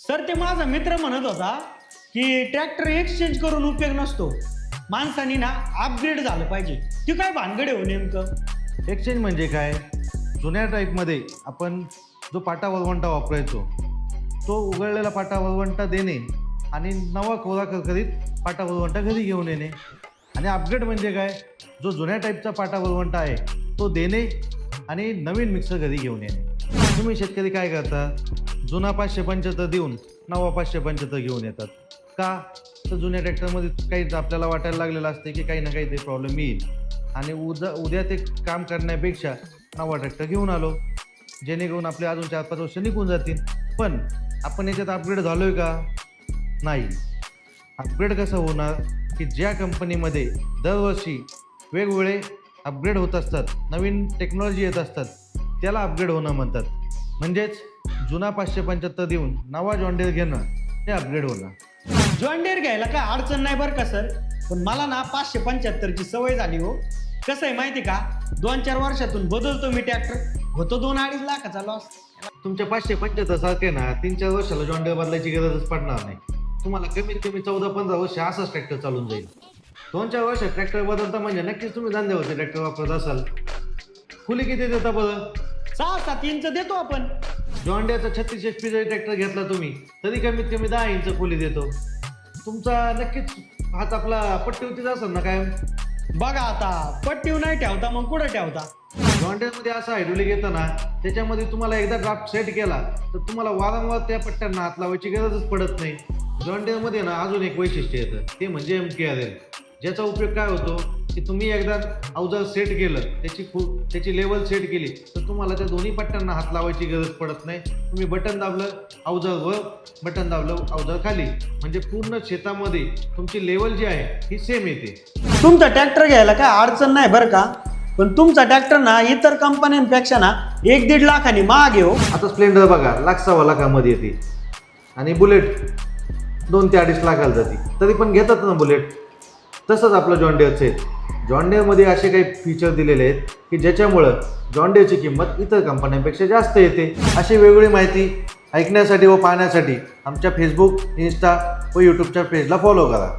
Sir ते माझा मित्र म्हणत होता की ट्रॅक्टर एक्सचेंज करून उपयोग नसतो. माणसानी ना अपग्रेड झालं पाहिजे. ते काय भानगडे हो नेमकं? एक्सचेंज म्हणजे काय? जुन्या टाईपमध्ये आपण जो पाटा वळवंटा वापरायचो तो उघडलेला पाटा वळवंटा देणे आणि नवा कोरा करीत पाटा वळवंटा घरी घेऊन येणे. आणि अपग्रेड म्हणजे काय? जो जुन्या टाईपचा पाटा वळवंटा आहे तो देणे आणि नवीन मिक्सर घरी घेऊन येणे. तुम्ही शेतकरी काय करता? जुना पाचशे पंच्याहत्तर देऊन नवा पाचशे पंच्याहत्तर घेऊन येतात. का? तर जुन्या ट्रॅक्टरमध्ये काही आपल्याला वाटायला लागलेलं असते की काही ना काही ते प्रॉब्लेम येईल. आणि उद्या उद्या ते काम करण्यापेक्षा नवा ट्रॅक्टर घेऊन आलो. जेणेकरून आपले अजून चार पाच वर्ष निघून जातील. पण आपण याच्यात अपग्रेड झालो आहे का? नाही. अपग्रेड कसं होणार? की ज्या कंपनीमध्ये दरवर्षी वेगवेगळे अपग्रेड होत असतात नवीन टेक्नॉलॉजी येत असतात त्याला अपग्रेड होणं म्हणतात. म्हणजेच जुना पाचशे पंच्याहत्तर देऊन नवा जॉन्डेर घेणं हे अपग्रेड होणं जॉन्डेर घ्यायला काय अडचण नाही बरं का सर? पण मला ना पाचशे पंच्याहत्तरची सवय झाली हो. कसं आहे माहिती का? दोन चार वर्षातून बदलतो मी ट्रॅक्टर होतो दोन अडीच लाखाचा लॉस तुमच्या पाचशे पंच्याहत्तर सारखे ना तीन चार वर्षाला जॉन्डेर बदलायची गरजच पडणार नाही. तुम्हाला कमीत कमी चौदा पंधरा वर्ष असाच ट्रॅक्टर चालून जाईल. दोन चार वर्ष ट्रॅक्टर बदलता म्हणजे नक्कीच तुम्ही धंद्यावरती ट्रॅक्टर वापरत असाल. खुली किती देता बरं? सहा सात इंच देतो आपण. जॉन्डियाचा छत्तीस एच पीचा ट्रॅक्टर घेतला तुम्ही तरी कमीत कमी दहा इंच खोली देतो. तुमचा नक्कीच हात आपला पट्टीवरतीच असेल ना काय बघा आता पट्टीव नाही ठेवता मग कुठं ठेवता? जॉन्डियामध्ये असं हायड्रोलिक येतं ना त्याच्यामध्ये तुम्हाला एकदा ड्राफ्ट सेट केला तर तुम्हाला वारंवार त्या पट्ट्यांना हात लावायची गरजच पडत नाही. जॉन्डियामध्ये ना अजून एक वैशिष्ट्य येतं ते म्हणजे एम के आर एल ज्याचा उपयोग काय होतो की तुम्ही एकदा अवजार सेट केलं त्याची खू त्याची लेवल सेट केली तर तुम्हाला त्या दोन्ही पट्ट्यांना हात लावायची गरज पडत नाही. तुम्ही बटन दाबलं अवजार वर बटन दाबलं अवजार खाली. म्हणजे पूर्ण शेतामध्ये तुमची लेवल जी आहे ही सेम येते. तुमचा ट्रॅक्टर घ्यायला काय अडचण नाही बरं का? पण तुमचा ट्रॅक्टर ना इतर कंपन्यांपेक्षा ना एक दीड लाखांनी महाग हो. आता स्प्लेंडर बघा लाख सव्वा लाखामध्ये येते. आणि बुलेट दोन ते अडीच लाखाला जाते. तरी पण घेतात ना बुलेट तसंच आपलं जॉन्डियरचं आहे जॉन्डियरमध्ये असे काही फीचर दिलेले आहेत की ज्याच्यामुळं जॉन्डियरची किंमत इतर कंपन्यांपेक्षा जास्त येते. अशी वेगवेगळी माहिती ऐकण्यासाठी व पाहण्यासाठी आमच्या फेसबुक इन्स्टा व यूट्यूबच्या पेजला फॉलो करा.